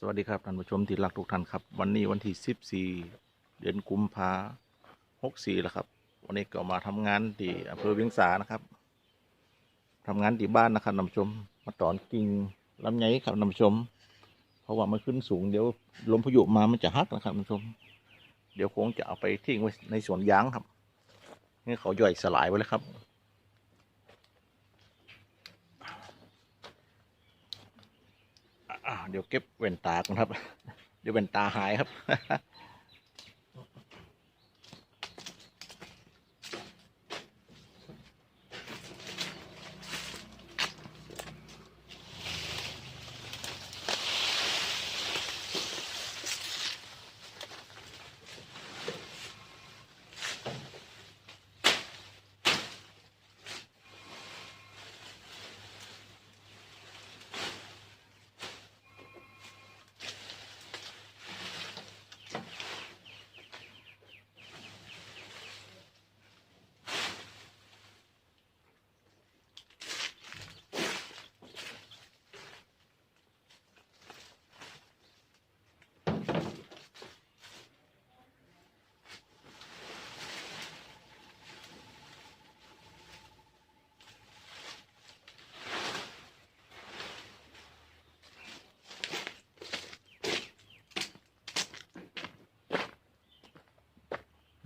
สวัสดีครับท่านผู้ชมที่รักทุกท่านครับ วันนี้วันที่ 14 เดือนกุมภา64แล้วครับ วันนี้ก็มาทำงานที่อำเภอเวียงสานะครับทำงานที่บ้านนะครับท่านผู้ชม มาตอนกิ่งลำไยครับท่านผู้ชม เพราะว่ามันขึ้นสูงเดี๋ยวลมพายุมามันจะหักนะครับท่านผู้ชม เดี๋ยวคงจะเอาไปทิ้งไว้ในสวนยางครับ นี่เขาย่อยสลายไว้แล้วครับ อ่า เดี๋ยวเก็บแว่นตาก่อนครับ เดี๋ยวแว่นตาหายครับ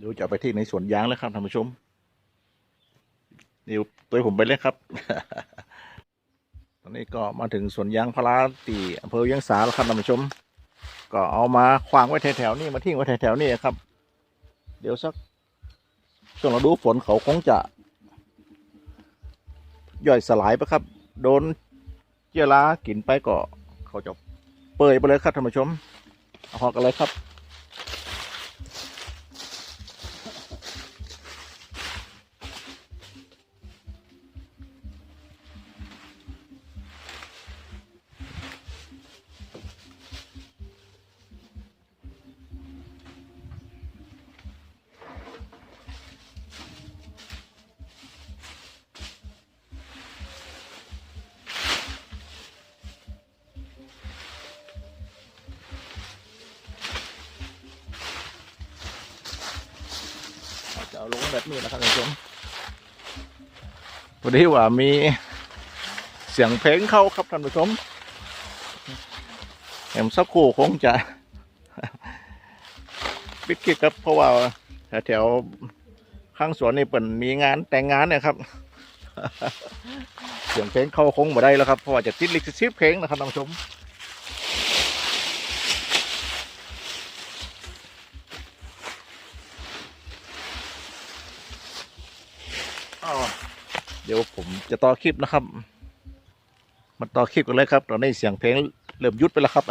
เดี๋ยวจะไปที่ในสวนยางแล้วครับท่านผู้ชมนี่ตัวผมไปเลยครับ ตอนนี้ก็มาถึงสวนยางพาราตีอำเภอเวียงสาแล้วครับท่านผู้ชม ก็เอามาขวางไว้แถวๆนี้มาทิ้งไว้แถวๆนี้ครับ เดี๋ยวสักช่วงฤดูฝนเขาคงจะ ย่อยสลายไปครับ โดนเชื้อรากินไปก็เขาจะเปื่อยไปเลยครับท่านผู้ชมเอาพอกันเลยครับ เอาลงแบบนี้นะครับท่านผู้ชมวันนี้ว่ามีเสียงเพลงเข้าครับท่านผู้ชมแหมสักครู่คงจะปิดคลิปครับเพราะว่าแถวข้างสวนนี่เปิ่นมีงานแต่งงานเนี่ยครับ เสียงเพลงเข้าคงบ่ได้แล้วครับเพราะว่าจะติดลิขสิทธิ์เพลงนะครับท่านผู้ชม อ้าวเดี๋ยวผมจะต่อคลิปนะครับมาต่อคลิปกันเลยครับ ตอนนี้เสียงเพลงเริ่มหยุดไปแล้วครับ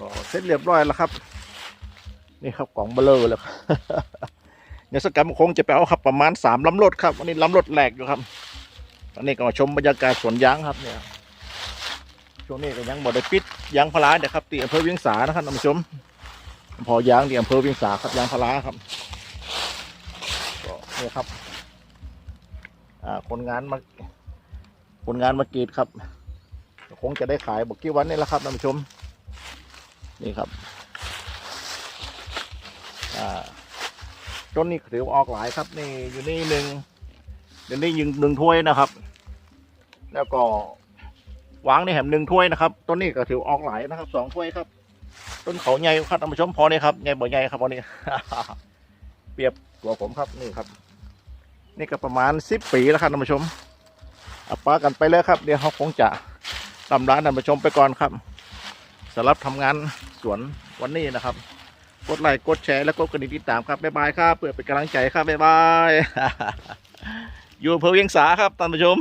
ก็ เสร็จเรียบร้อยแล้วครับ นี่ครับกล่องเบลอเลยครับเดี๋ยวสกรรมคงจะไปเอาครับประมาณสามลำรถครับวันนี้ลำรถแหลกอยู่ครับตอนนี้ก็มาชมบรรยากาศสวนยางครับเนี่ยช่วงนี้ก็ยังบ่ได้ปิดยางพาราเดี๋ยวครับที่อำเภอเวียงสานะครับท่านผู้ชมพอยางที่อำเภอเวียงสาครับยางพาราครับก็นี่ครับอ่าคนงานมาคนงานมากรีดครับ คงจะได้ขายบอกกี่วันนี่แหละครับท่านผู้ชม นี่ครับต้นนี้ถือว่าออกหลายครับนี่อยู่นี่หนึ่งเดี๋ยวนี้ยิงหนึ่งถ้วยนะครับ แล้วก็วางในแหมหนึ่งถ้วยนะครับต้นนี้ก็ถือว่าออกหลายนะครับสองถ้วยครับ ต้นเขาใหญ่ครับท่านผู้ชมพอนี่ครับใหญ่บ่ใหญ่ครับพอนี้เปรียบตัวผมครับนี่ครับ นี่ก็ประมาณสิบปีแล้วครับท่านผู้ชมเอาปากันไปเลยครับ เดี๋ยวเขาคงจะตำร้านท่านผู้ชมไปก่อนครับ สำหรับทำงานสวนวันนี้นะครับ กดไลค์กดแชร์และกดกระดิ่งติดตามครับบ๊ายบายครับเพื่อเป็นกำลังใจครับบ๊ายบายอยู่อำเภอเวียงสาครับท่านผู้ชม